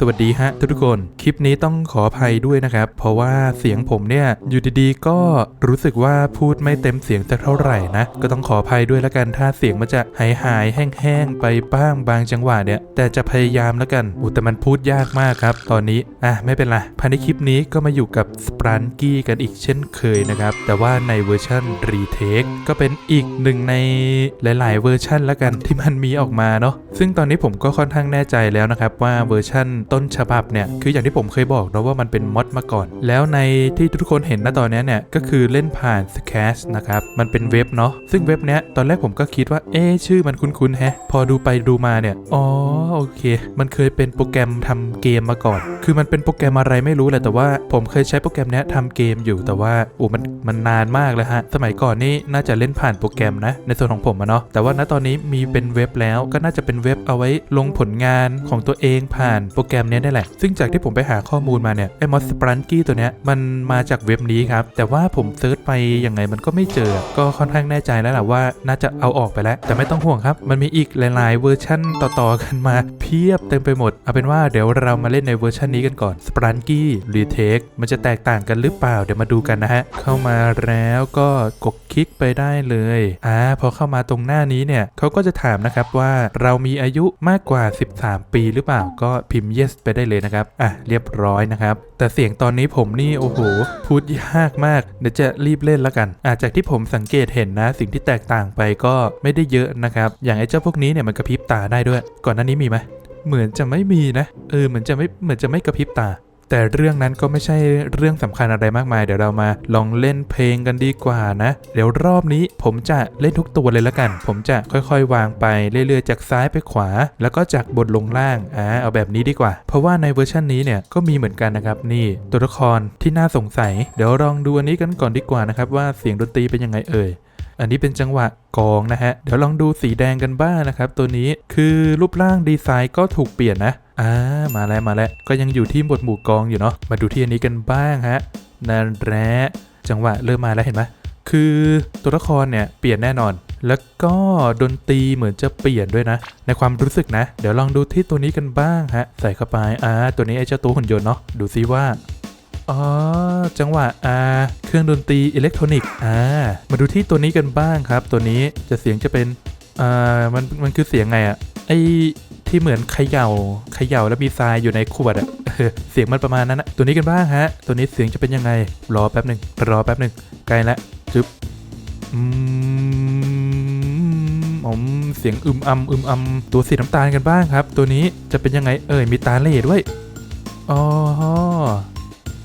สวัสดีฮะทุกๆคน คลิปนี้ต้องขออภัยด้วยนะครับ เพราะว่าเสียงผมเนี่ยอยู่ดีๆ ก็รู้สึกว่าพูดไม่เต็มเสียงสักเท่าไหร่นะ ก็ต้องขออภัยด้วยละกันถ้าเสียงมันจะหายหายๆแห้งๆ ไปบ้างบางจังหวะเนี่ย แต่จะพยายามแล้วกันอุแต่มันพูดยากมากครับ ตอนนี้อะไม่เป็นไรภายในคลิปนี้ก็มาอยู่กับสปรันกี้กันอีกเช่นเคยนะครับ แต่ว่าในเวอร์ชันรีเทคก็เป็นอีกหนึ่งในหลาย ๆ เวอร์ชันละกันที่มันมีออกมาเนาะซึ่งตอนนี้ผมก็ค่อนข้างแน่ใจแล้วนะครับว่าเวอร์ชั่นต้นฉบับเนี่ยคืออย่างที่ผมเคยบอกนะว่ามันเป็นมอดมาก่อน แล้วในที่ทุกคนเห็นนะตอนนี้เนี่ยก็คือเล่นผ่าน s c a s นะครับมันเป็นเว็บเนาะซึ่งเว็บเนี้ยตอนแรกผมก็คิดว่าเอ๊ชื่อมันคุ้นๆแฮะ พอดูไปดูมาเนี่ยอ๋อโอเค มันเคยเป็นโปรแกรมทำเกมมาก่อน คือมันเป็นโปรแกรมอะไรไม่รู้แหละแต่ว่าผมเคยใช้โปรแกรมเนี้ยทำเกมอยู่แต่ว่าโอ้มันมันนานมากเลยฮะสมัยก่อนนี่น่าจะเล่นผ่านโปรแกรมนะ ในส่วนของผมอะเนาะแต่ว่าณตอนนี้มีเป็นเว็บแล้วก็น่าจะเป็นเว็บเอาไว้ลงผลงานของตัวเองผ่านโปรแกรมเนี้ได้แหละ ซึ่งจากที่ผมไปหาข้อมูลมาเนี่ยไอ้มอสปรันกี้ตัวเนี้ยมันมาจากเว็บนี้ครับ แต่ว่าผมเซิร์ชไปยังไงมันก็ไม่เจอ ก็ค่อนข้างแน่ใจแล้วแหละว่าน่าจะเอาออกไปแล้ว แต่ไม่ต้องห่วงครับ มันมีอีกหลาย ๆ เวอร์ชั่นต่อๆกันมาเพียบเต็มไปหมด เอาเป็นว่าเดี๋ยวเรามาเล่นในเวอร์ชันนี้กันก่อนสปรันกี้รีเทคมันจะแตกต่างกันหรือเปล่าเดี๋ยวมาดูกันนะฮะเข้ามาแล้วก็กดคลิกไปได้เลยอ่าพอเข้ามาตรงหน้านี้เนี่ยเขาก็จะถามนะครับว่าเรามีอายุมากกว่า 13 ปีหรือเปล่าก็พิมพ์ yes ไปได้เลยนะครับ อะเรียบร้อยนะครับ แต่เสียงตอนนี้ผมนี่โอ้โหพูดยากมากเดี๋ยวจะรีบเล่นแล้วกันอาจากที่ผมสังเกตเห็นนะ สิ่งที่แตกต่างไปก็ไม่ได้เยอะนะครับ อย่างไอ้เจ้าพวกนี้เนี่ยมันกระพริบตาได้ด้วย ก่อนหน้านี้มีไหมเหมือนจะไม่มีนะ เออเหมือนจะไม่เหมือนจะไม่กระพริบตา แต่เรื่องนั้นก็ไม่ใช่เรื่องสำคัญอะไรมากมาย เดี๋ยวเรามาลองเล่นเพลงกันดีกว่านะ เดี๋ยวรอบนี้ผมจะเล่นทุกตัวเลยละกัน ผมจะค่อยๆ วางไปเรื่อยๆ จากซ้ายไปขวา แล้วก็จากบนลงล่างอ่าเอาแบบนี้ดีกว่า เพราะว่าในเวอร์ชันนี้เนี่ยก็มีเหมือนกันนะครับนี่ตัวละครที่น่าสงสัย เดี๋ยวลองดูอันนี้กันก่อนดีกว่านะครับว่าเสียงดนตรีเป็นยังไงเอ่ยอันนี้เป็นจังหวะกองนะฮะ เดี๋ยวลองดูสีแดงกันบ้างนะครับ ตัวนี้คือรูปร่างดีไซน์ก็ถูกเปลี่ยนนะ อ่ามาแล้วมาแล้วก็ยังอยู่ที่หมวดหมู่กองอยู่เนาะมาดูที่อันนี้กันบ้างฮะนั่นแหละจังหวะเริ่มมาแล้วเห็นไหมคือตัวละครเนี่ยเปลี่ยนแน่นอน แล้วก็ดนตรีเหมือนจะเปลี่ยนด้วยนะ ในความรู้สึกนะ เดี๋ยวลองดูที่ตัวนี้กันบ้างฮะ ใส่เข้าไปอ่าตัวนี้ไอ้เจ้าตัวหุ่นยนต์เนาะดูซิว่าอ๋อจังหวะอ่าเครื่องดนตรีอิเล็กทรอนิกส์อ่ามาดูที่ตัวนี้กันบ้างครับ ตัวนี้จะเสียงจะเป็นอ่ามันมันคือเสียงไงอะไอ ที่เหมือนเขย่าเขย่าแล้วมีทรายอยู่ในขวดอะเสียงมันประมาณนั้นนะตัวนี้กันบ้างฮะ ตัวนี้เสียงจะเป็นยังไง รอแป๊บหนึ่งรอแป๊บหนึ่งใกล้ละจึ๊บอืมผมเสียงอึมอำอึมอำตัวสีน้ำตาลกันบ้างครับ ตัวนี้จะเป็นยังไงเอ่ยมีตาเล่ด้วยอ๋อ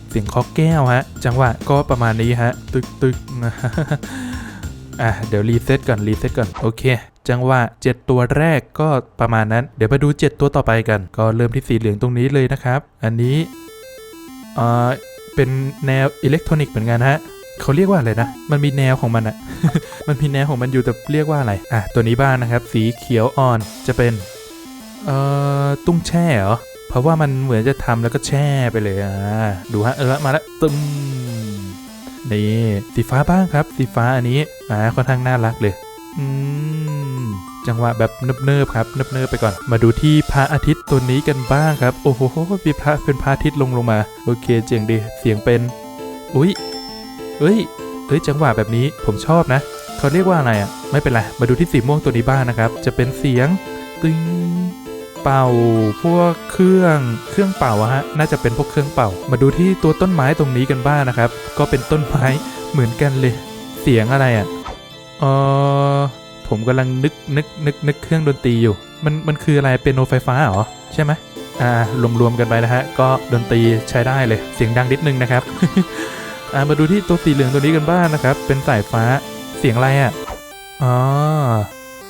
เสียงเคาะแก้วฮะ จังหวะก็ประมาณนี้ฮะ ตึกตึกอะเดี๋ยวรีเซ็ตก่อนรีเซ็ตก่อน โอเค จังหวะ 7 ตัวแรกก็ประมาณนั้น เดี๋ยวมาดู 7 ตัวต่อไปกัน ก็เริ่มที่สีเหลืองตรงนี้เลยนะครับ อันนี้เอ่อเป็นแนวอิเล็กทรอนิกส์เหมือนกันฮะเขาเรียกว่าอะไรนะ มันมีแนวของมันอะมันมีแนวของมันอยู่แต่เรียกว่าอะไร อะ ตัวนี้บ้างนะครับ สีเขียวอ่อนจะเป็น เอ่อ ตุ้งแช่เหรอ เพราะว่ามันเหมือนจะทำแล้วก็แช่ไปเลย อ่าดูฮะ เออ มาแล้วตึมนี่ สีฟ้าบ้างครับ สีฟ้าอันนี้ อ่า ค่อนข้างน่ารักเลย อืม จังหวะแบบเนิบๆครับเนิบๆไปก่อน มาดูที่พระอาทิตย์ตัวนี้กันบ้างครับ โอ้โหมีพระเป็นพระอาทิตย์ลงลงมา โอเคเจ๋งดีเสียงเป็น อุ้ยเอ้ยเอ้ยจังหวะแบบนี้ผมชอบนะเขาเรียกว่าอะไรอะ ไม่เป็นไร มาดูที่สีม่วงตัวนี้บ้างนะครับ จะเป็นเสียงตึงเป่า พวกเครื่องเครื่องเป่าฮะ น่าจะเป็นพวกเครื่องเป่า มาดูที่ตัวต้นไม้ตรงนี้กันบ้างนะครับ ก็เป็นต้นไม้เหมือนกันเลย เสียงอะไรอะเออ ผมกำลังนึกนึกนึกนึกเครื่องดนตรีอยู่ มันมันคืออะไรเป็นโนไฟฟ้าเหรอ ใช่ไหมอ่ารวมๆกันไปนะฮะ ก็ดนตรีใช้ได้เลยเสียงดังนิดนึงนะครับอ่ามาดูที่ตัวสีเหลืองตัวนี้กันบ้างนะครับ เป็นสายฟ้าเสียงอะไรอะ่ะอ๋อ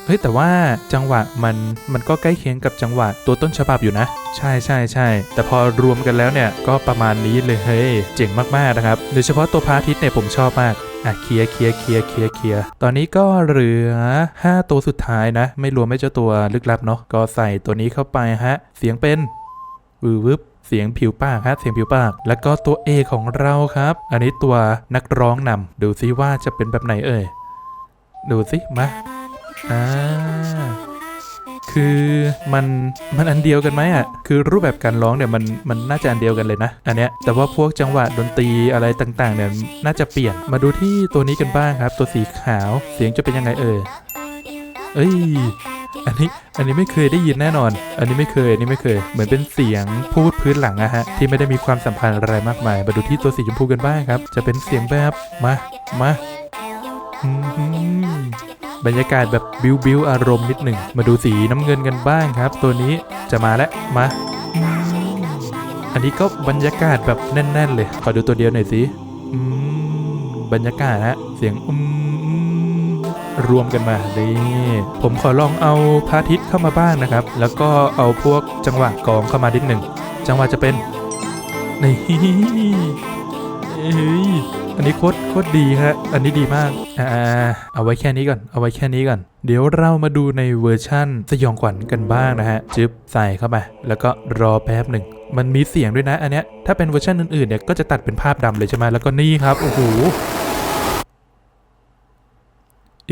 เฮ้ยแต่ว่าจังหวะมันมันก็ใกล้เคียงกับจังหวะตัวต้นฉบับอยู่นะ ใช่ใช่ใช่แต่พอรวมกันแล้วเนี่ยก็ประมาณนี้เลยเฮ้ยเจ๋งมากๆนะครับโดยเฉพาะตัวพระอาทิตย์เนี่ยผมชอบมากอะเคลียร์เคลียร์เคลียร์เคลียร์เคลียร์ตอนนี้ก็เหลือ 5 ตัวสุดท้ายนะ ไม่รวมไม่เจ้าตัวลึกลับเนาะก็ใส่ตัวนี้เข้าไปฮะ เสียงเป็นวืวึบเสียงผิวปากครับเสียงผิวปาก แล้วก็ตัว A ของเราครับ อันนี้ตัวนักร้องนำดูซิว่าจะเป็นแบบไหนเอ่ย ดูสิมาอ่า คือมันมันอันเดียวกันไหมอะคือรูปแบบการร้องเนี่ยมันมันน่าจะอันเดียวกันเลยนะอันเนี้ยแต่ว่าพวกจังหวะดนตรีอะไรต่างๆเนี่ยน่าจะเปลี่ยนมาดูที่ตัวนี้กันบ้างครับ ตัวสีขาวเสียงจะเป็นยังไงเอ่ยเอ้ยอันนี้อันนี้ไม่เคยได้ยินแน่นอน อันนี้ไม่เคย อันนี้ไม่เคย เหมือนเป็นเสียงพูดพื้นหลังอะฮะ ที่ไม่ได้มีความสัมพันธ์อะไรมากมาย มาดูที่ตัวสีชมพูกันบ้างครับ จะเป็นเสียงแบบ มา มา บรรยากาศแบบบิวบิวอารมณ์นิดหนึ่ง มาดูสีน้ำเงินกันบ้างครับ ตัวนี้จะมาแล้วมา อันนี้ก็บรรยากาศแบบแน่น ๆ เลย ขอดูตัวเดียวหน่อยสิบรรยากาศฮะเสียงอืมรวมกันมานี่ผมขอลองเอาพระอาทิตย์เข้ามาบ้างนะครับ แล้วก็เอาพวกจังหวะกลองเข้ามานิดหนึ่ง จังหวะจะเป็นนี่ เฮ้ยอันนี้โคตรโคตรดีฮะ อันนี้ดีมาก อ่า เอาไว้แค่นี้ก่อน เอาไว้แค่นี้ก่อน เดี๋ยวเรามาดูในเวอร์ชั่นสยองขวัญกันบ้างนะฮะ จึ๊บใส่เข้าไป แล้วก็รอแป๊บหนึ่ง มันมีเสียงด้วยนะ อันเนี้ย ถ้าเป็นเวอร์ชันอื่นๆเนี่ย ก็จะตัดเป็นภาพดำเลยใช่ไหมแล้วก็นี่ครับ โอ้โห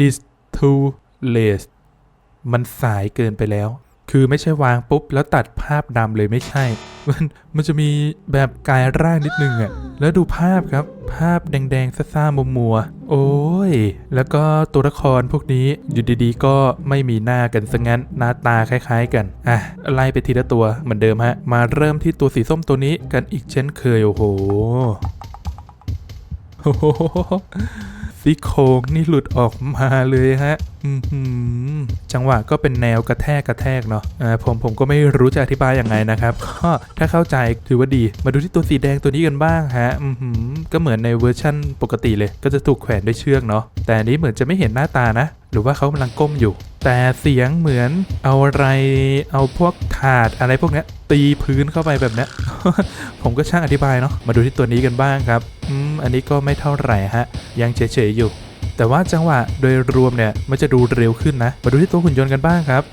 is too late มันสายเกินไปแล้ว คือไม่ใช่วางปุ๊บ แล้วตัดภาพดำเลยไม่ใช่ มันมันจะมีแบบกายร่างนิดนึงอะ่ะ แล้วดูภาพครับ ภาพแดงๆซ่าๆมัวๆโอ้ย แล้วก็ตัวละครพวกนี้อยู่ดีๆ ก็ไม่มีหน้ากันซะงั้น หน้าตาคล้ายๆ กันอะไล่ไปทีละตัวเหมือนเดิมฮะ มาเริ่มที่ตัวสีส้มตัวนี้กันอีกเช่นเคย โอ้โหโอ้โห ซี่โครงนี่หลุดออกมาเลยฮะอือหือจังหวะก็เป็นแนวกระแทกกระแทกเนาะอ่าผมผมก็ไม่รู้จะอธิบายยังไงนะครับ ก็ถ้าเข้าใจถือว่าดี มาดูที่ตัวสีแดงตัวนี้กันบ้างฮะอือหือก็เหมือนในเวอร์ชั่นปกติเลย ก็จะถูกแขวนด้วยเชือกเนาะแต่อันนี้เหมือนจะไม่เห็นหน้าตานะ หรือว่าเขากำลังก้มอยู่ แต่เสียงเหมือนเอาอะไรเอาพวกถาดอะไรพวกนี้ตีพื้นเข้าไปแบบนี้ผมก็ช่างอธิบายเนาะมาดูที่ตัวนี้กันบ้างครับ อันนี้ก็ไม่เท่าไหร่ฮะ ยังเฉยๆอยู่ แต่ว่าจังหวะโดยรวมเนี่ยมันจะดูเร็วขึ้นนะ มาดูที่ตัวหุ่นยนต์กันบ้างครับ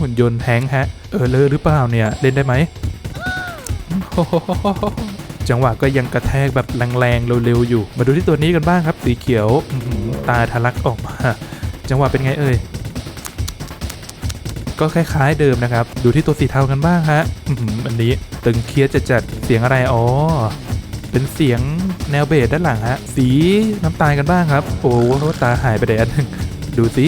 หุ่นยนต์แทงฮะ เออเลอหรือเปล่าเนี่ยเล่นได้ไหมจังหวะก็ยังกระแทกแบบแรงๆเร็วๆอยู่ มาดูที่ตัวนี้กันบ้างครับ สีเขียวตาทะลักออกมา จังหวะเป็นไงเอ่ยก็คล้ายๆเดิมนะครับ ดูที่ตัวสีเทากันบ้างฮะอันนี้ตึงเครียดจะจัดเสียงอะไร อ๋อ เป็นเสียง แนวเบสด้านหลังฮะ สีน้ำตาลกันบ้างครับ โอ้โหตาหายไปไหนอันหนึ่งดูสิ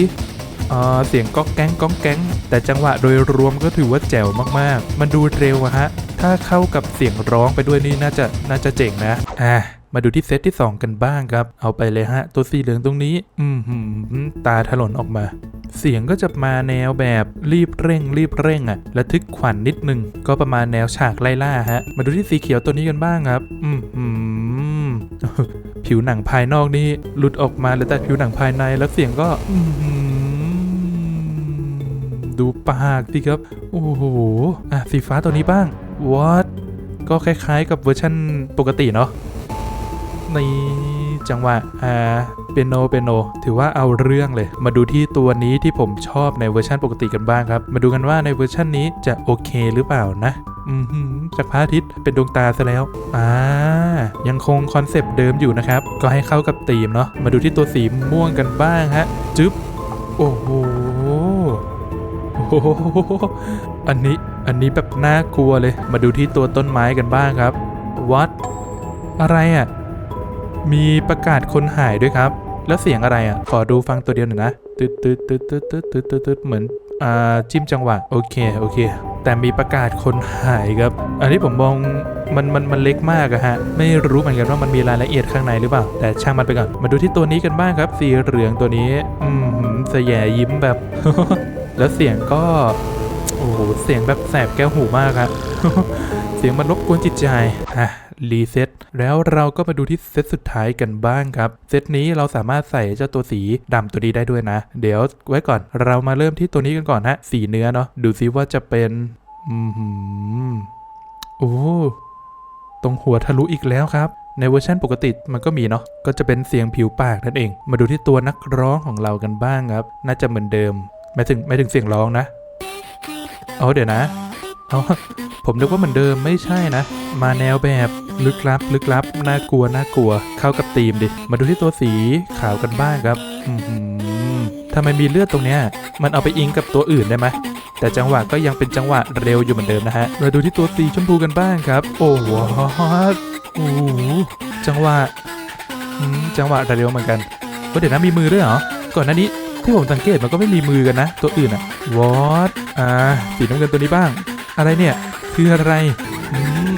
เสียงก๊อกแก๊งก๊อกแก๊ง แต่จังหวะโดยรวมก็ถือว่าแจ๋วมากๆ มันดูเร็วอะฮะ ถ้าเข้ากับเสียงร้องไปด้วยนี่น่าจะน่าจะเจ๋งนะ อ่า มาดูที่เซตที่ 2 กันบ้างครับ เอาไปเลยฮะ ตัวสีเหลืองตรงนี้ อืมหืมตาถลนออกมา เสียงก็จะมาแนวแบบรีบเร่ง รีบเร่งอะระทึกขวัญนนิดนึง ก็ประมาณแนวฉากไล่ล่าฮะ มาดูที่สีเขียวตัวนี้กันบ้างครับ อืมหืมผิวหนังภายนอกนี่หลุดออกมาเหลือแต่ผิวหนังภายในแล้วเสียงก็ อืมหืมดูปากสิครับ โอ้โห อะสีฟ้าตัวนี้บ้าง what ก็คล้ายๆกับเวอร์ชันปกติเนาะ ในจังหวะอ่าเปียโนเปียโน ถือว่าเอาเรื่องเลย มาดูที่ตัวนี้ที่ผมชอบในเวอร์ชันปกติกันบ้างครับ มาดูกันว่าในเวอร์ชันนี้จะโอเคหรือเปล่านะอืมจากพระอาทิตย์เป็นดวงตาซะแล้ว อ่า ยังคงคอนเซปต์เดิมอยู่นะครับ ก็ให้เข้ากับธีมเนาะ มาดูที่ตัวสีม่วงกันบ้างฮะ จึ๊บ โอ้โห โอ้โห อันนี้ อันนี้แบบน่ากลัวเลย มาดูที่ตัวต้นไม้กันบ้างครับ วัด อะไรอะ มีประกาศคนหายด้วยครับ แล้วเสียงอะไรอะ ขอดูฟังตัวเดียวหน่อยนะตึ๊ดตึ๊ดตึ๊ดตึ๊ดตึ๊ดตึ๊ดตึ๊ดตึ๊ดเหมือนอ่าจิ้มจังหวะโอเคโอเค แต่มีประกาศคนหายครับ อันนี้ผมมองมันมันมันเล็กมากอะฮะ ไม่รู้เหมือนกันว่ามันมีรายละเอียดข้างในหรือเปล่า แต่ช่างมันไปก่อน มาดูที่ตัวนี้กันบ้างครับ สีเหลืองตัวนี้ อืมสแยยิ้มแบบ แล้วเสียงก็โอ้โหเสียงแบบแสบแก้วหูมากครับเสียงมันรบกวนจิตใจอะ รีเซ็ตแล้วเราก็มาดูที่เซตสุดท้ายกันบ้างครับ เซตนี้เราสามารถใส่เจ้าตัวสีดำตัวนี้ได้ด้วยนะ เดี๋ยวไว้ก่อนเรามาเริ่มที่ตัวนี้กันก่อนฮะสีเนื้อเนาะดูซิว่าจะเป็นอืมโอ้ตรงหัวทะลุอีกแล้วครับในเวอร์ชันปกติมันก็มีเนาะ ก็จะเป็นเสียงผิวปากนั่นเอง มาดูที่ตัวนักร้องของเรากันบ้างครับ น่าจะเหมือนเดิม ไม่ถึงไม่ถึงเสียงร้องนะเอเดี๋ยวนะ เอาผมนึกว่าเหมือนเดิมไม่ใช่นะ มาแนวแบบลึกลับ ลึกลับ น่ากลัว น่ากลัว เข้ากับธีมดิ มาดูที่ตัวสีขาวกันบ้างครับทำไมมีเลือดตรงเนี้ย มันเอาไปอิงกับตัวอื่นได้ไหมแต่จังหวะก็ยังเป็นจังหวะเร็วอยู่เหมือนเดิมนะฮะ มาดูที่ตัวสีชมพูกันบ้างครับ โอ้โหโอ้จังหวะจังหวะเร็วเหมือนกันก็เดี๋ยวนะมีมือด้วยเหรอ ก่อนหน้านี้ที่ผมสังเกตมันก็ไม่มีมือกันนะ ตัวอื่นอะวอตอ่าสีน้ำเงินตัวนี้บ้าง อะไรเนี่ย คืออะไร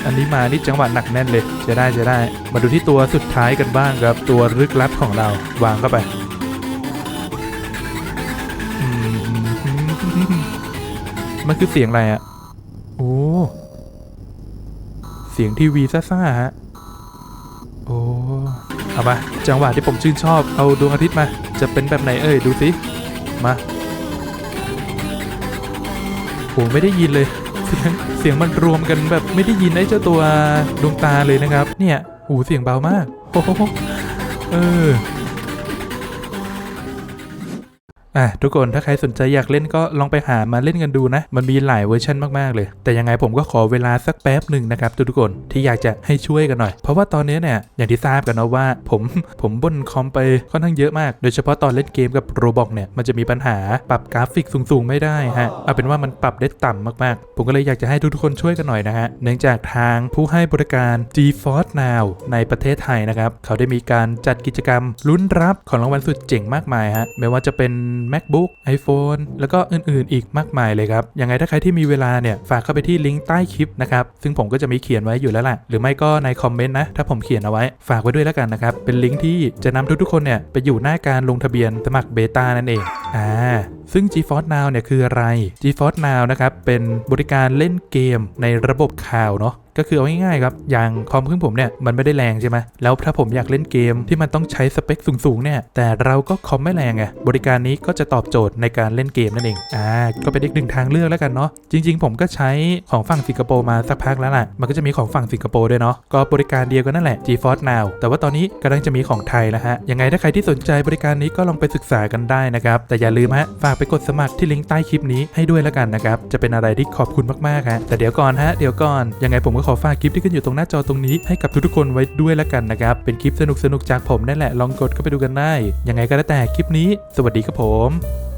อันนี้มานี่จังหวะหนักแน่นเลย จะได้จะได้ มาดูที่ตัวสุดท้ายกันบ้างครับ ตัวลึกลับของเราวางเข้าไปมันคือเสียงอะไรอะโอ้ เสียงทีวีซ่าๆฮะ โอ้ เอามา จังหวะที่ผมชื่นชอบ เอาดวงอาทิตย์มา จะเป็นแบบไหนเอ่ย ดูสิ มาโหไม่ได้ยินเลย เสียงเสียงมันรวมกันแบบไม่ได้ยินไอ้เจ้าตัวดวงตาเลยนะครับ เนี่ยหูเสียงเบามากโอ้โหเออ อะทุกคนถ้าใครสนใจอยากเล่นก็ลองไปหามาเล่นกันดูนะ มันมีหลายเวอร์ชันมากๆเลย แต่ยังไงผมก็ขอเวลาสักแป๊บหนึ่งนะครับทุกๆคนที่อยากจะให้ช่วยกันหน่อย เพราะว่าตอนนี้เนี่ยอย่างที่ทราบกันนะว่า ผมผมบนคอมไปค่อนข้างเยอะมาก โดยเฉพาะตอนเล่นเกมกับโรบอกเนี่ยมันจะมีปัญหาปรับกราฟิกสูงๆ ไม่ได้ฮะเอาเป็นว่ามันปรับได้ต่ำมากๆ ผมก็เลยอยากจะให้ทุกๆคนช่วยกันหน่อยนะฮะเนื่องจากทางผู้ให้บริการ GeForce Now ในประเทศไทยนะครับเขาได้มีการจัดกิจกรรมลุ้นรับของรางวัลสุดเจ๋งมากมายฮะไม่ว่าจะเป็น MacBook iPhone แล้วก็อื่นๆ อีกมากมายเลยครับ ยังไงถ้าใครที่มีเวลาเนี่ย ฝากเข้าไปที่ลิงก์ใต้คลิปนะครับ ซึ่งผมก็จะมีเขียนไว้อยู่แล้วล่ะ หรือไม่ก็ในคอมเมนต์นะ ถ้าผมเขียนเอาไว้ ฝากไว้ด้วยแล้วกันนะครับ เป็นลิงก์ที่จะนำทุกๆ คนเนี่ยไปอยู่หน้าการลงทะเบียนสมัครเบต้านั่นเอง อ่า ซึ่ง GeForce Now เนี่ยคืออะไร GeForce Now นะครับ เป็นบริการเล่นเกมในระบบข่าวเนาะ ก็คือเอาง่ายๆครับ อย่างคอมเครื่องผมเนี่ยมันไม่ได้แรงใช่ไหมแล้วถ้าผมอยากเล่นเกมที่มันต้องใช้สเปคสูงๆเนี่ยแต่เราก็คอมไม่แรงไงบริการนี้ก็จะตอบโจทย์ในการเล่นเกมนั่นเองอ่าก็เป็นอีกหนึ่งทางเลือกแล้วกันเนาะจริง ๆ ผมก็ใช้ของฝั่งสิงคโปร์มาสักพักแล้วล่ะมันก็จะมีของฝั่งสิงคโปร์ด้วยเนาะก็บริการเดียวกันนั่นแหละ GeForce Now แต่ว่าตอนนี้กำลังจะมีของไทยแล้วฮะยังไงถ้าใครที่สนใจบริการนี้ก็ลองไปศึกษากันได้นะครับแต่อย่าลืมฮะฝากไปกดสมัครที่ลิงก์ใต้คลิปนี้ให้ด้วยแล้วกันนะครับจะเป็นอะไรที่ขอบคุณมากๆฮะแต่เดี๋ยวก่อนฮะเดี๋ยวก่อนยังไงผมก็ขอฝากคลิปที่ขึ้นอยู่ตรงหน้าจอตรงนี้ให้กับทุกๆคนไว้ด้วยแล้วกันนะครับ เป็นคลิปสนุกๆจากผมนั่นแหละลองกดเข้าไปดูกันได้ ยังไงก็แล้วแต่คลิปนี้ สวัสดีครับผม